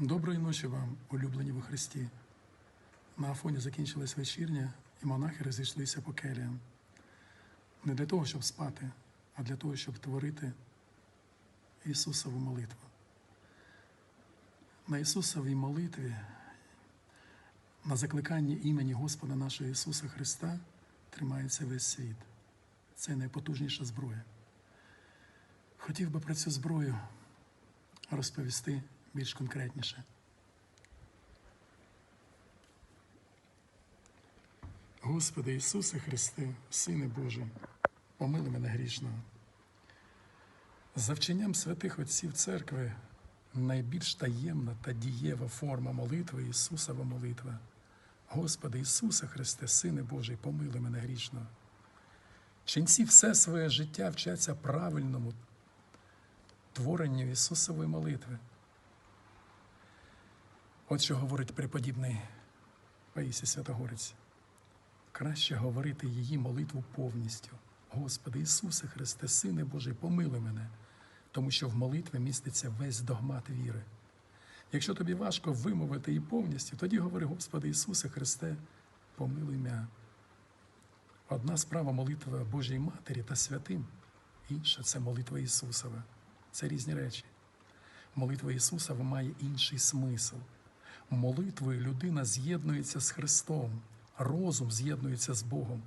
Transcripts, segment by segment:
Доброї ночі вам, улюблені во Христі. На Афоні закінчилась вечірня, і монахи розійшлися по келіям. Не для того, щоб спати, а для того, щоб творити Ісусову молитву. На Ісусовій молитві, на закликанні імені Господа нашого Ісуса Христа тримається весь світ. Це найпотужніша зброя. Хотів би про цю зброю розповісти більш конкретніше. Господи Ісусе Христе, Сине Божий, помили мене грішного. За вченням святих Отців Церкви найбільш таємна та дієва форма молитви Ісусова молитва. Господи Ісусе Христе, Сине Божий, помили мене грішного. Ченці все своє життя вчаться правильному творенню Ісусової молитви. От що говорить преподібний Паїсій Святогорець. Краще говорити її молитву повністю. Господи Ісусе Христе, Сине Божий, помили мене, тому що в молитві міститься весь догмат віри. Якщо тобі важко вимовити її повністю, тоді говори, Господи Ісусе Христе, помилуй мене. Одна справа молитва Божій Матері та святим, інша це молитва Ісусова. Це різні речі. Молитва Ісусова має інший смисл. Молитвою людина з'єднується з Христом, розум з'єднується з Богом.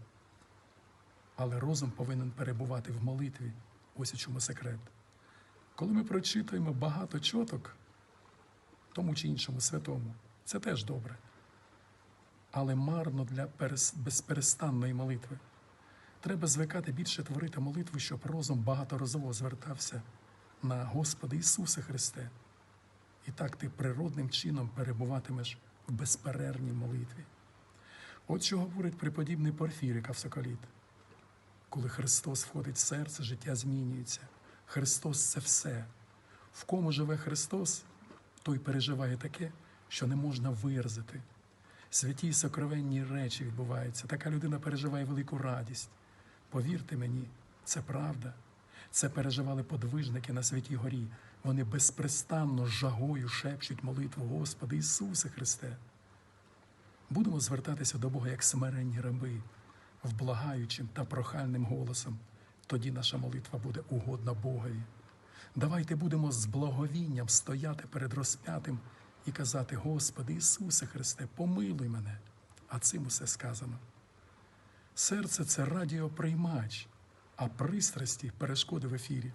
Але розум повинен перебувати в молитві. Ось у чому секрет. Коли ми прочитуємо багато чоток, тому чи іншому святому, це теж добре. Але марно для безперестанної молитви. Треба звикати більше творити молитву, щоб розум багаторазово звертався на Господа Ісуса Христе. І так ти природним чином перебуватимеш в безперервній молитві. От що говорить преподібний Порфірик Авсоколіт. Коли Христос входить в серце, життя змінюється. Христос це все. В кому живе Христос, той переживає таке, що не можна виразити. Святі й сокровенні речі відбуваються. Така людина переживає велику радість. Повірте мені, це правда. Це переживали подвижники на Святій Горі. Вони безпрестанно жагою шепчуть молитву Господи Ісусе Христе. Будемо звертатися до Бога як смиренні раби, вблагаючим та прохальним голосом. Тоді наша молитва буде угодна Богові. Давайте будемо з благовінням стояти перед розп'ятим і казати: Господи Ісусе Христе, помилуй мене. А цим усе сказано. Серце це радіоприймач, а пристрасті перешкоди в ефірі.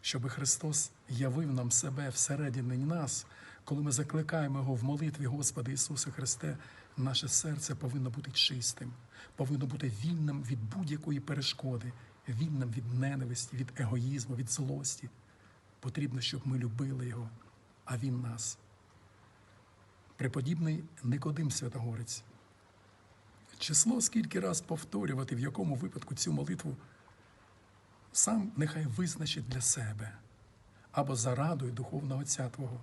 Щоби Христос явив нам себе всередині нас, коли ми закликаємо Його в молитві Господи Ісусе Христе, наше серце повинно бути чистим, повинно бути вільним від будь-якої перешкоди, вільним від ненависті, від егоїзму, від злості. Потрібно, щоб ми любили Його, а Він нас. Преподібний Никодим Святогорець. Число скільки раз повторювати, в якому випадку цю молитву сам нехай визначить для себе або зарадуй духовного Отця Твого.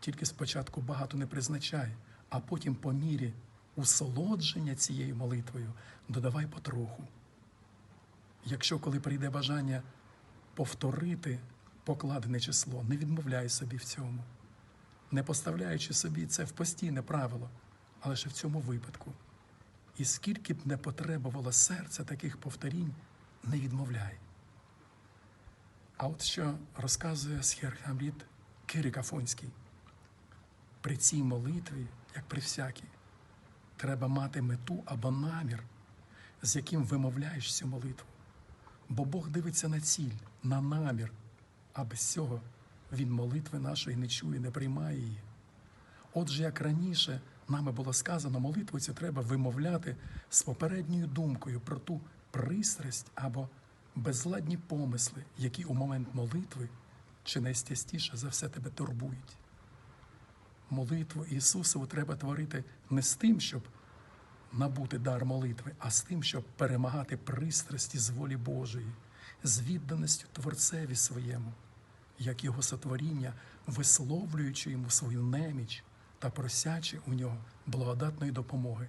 Тільки спочатку багато не призначай, а потім по мірі усолодження цією молитвою додавай потроху. Якщо коли прийде бажання повторити покладене число, не відмовляй собі в цьому, не поставляючи собі це в постійне правило, але ще в цьому випадку. І скільки б не потребувало серця таких повторінь, не відмовляй. А от що розказує Схерхамріт Кирик Афонський. При цій молитві, як при всякій, треба мати мету або намір, з яким вимовляєш цю молитву. Бо Бог дивиться на ціль, на намір, а без цього Він молитви нашої не чує, не приймає її. Отже, як раніше нами було сказано, молитву цю треба вимовляти з попередньою думкою про ту пристрасть або безладні помисли, які у момент молитви чи найстястіше за все тебе турбують. Молитву Ісусову треба творити не з тим, щоб набути дар молитви, а з тим, щоб перемагати пристрасті з волі Божої, з відданістю Творцеві своєму, як Його сотворіння, висловлюючи йому свою неміч та просячи у нього благодатної допомоги,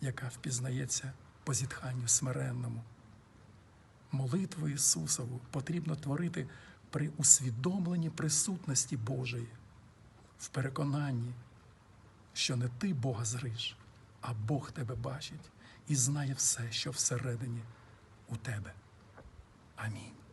яка впізнається по зітханню смиренному. Молитву Ісусову потрібно творити при усвідомленні присутності Божої. в переконанні, що не ти Бога зриш, а Бог тебе бачить і знає все, що всередині у тебе. Амінь.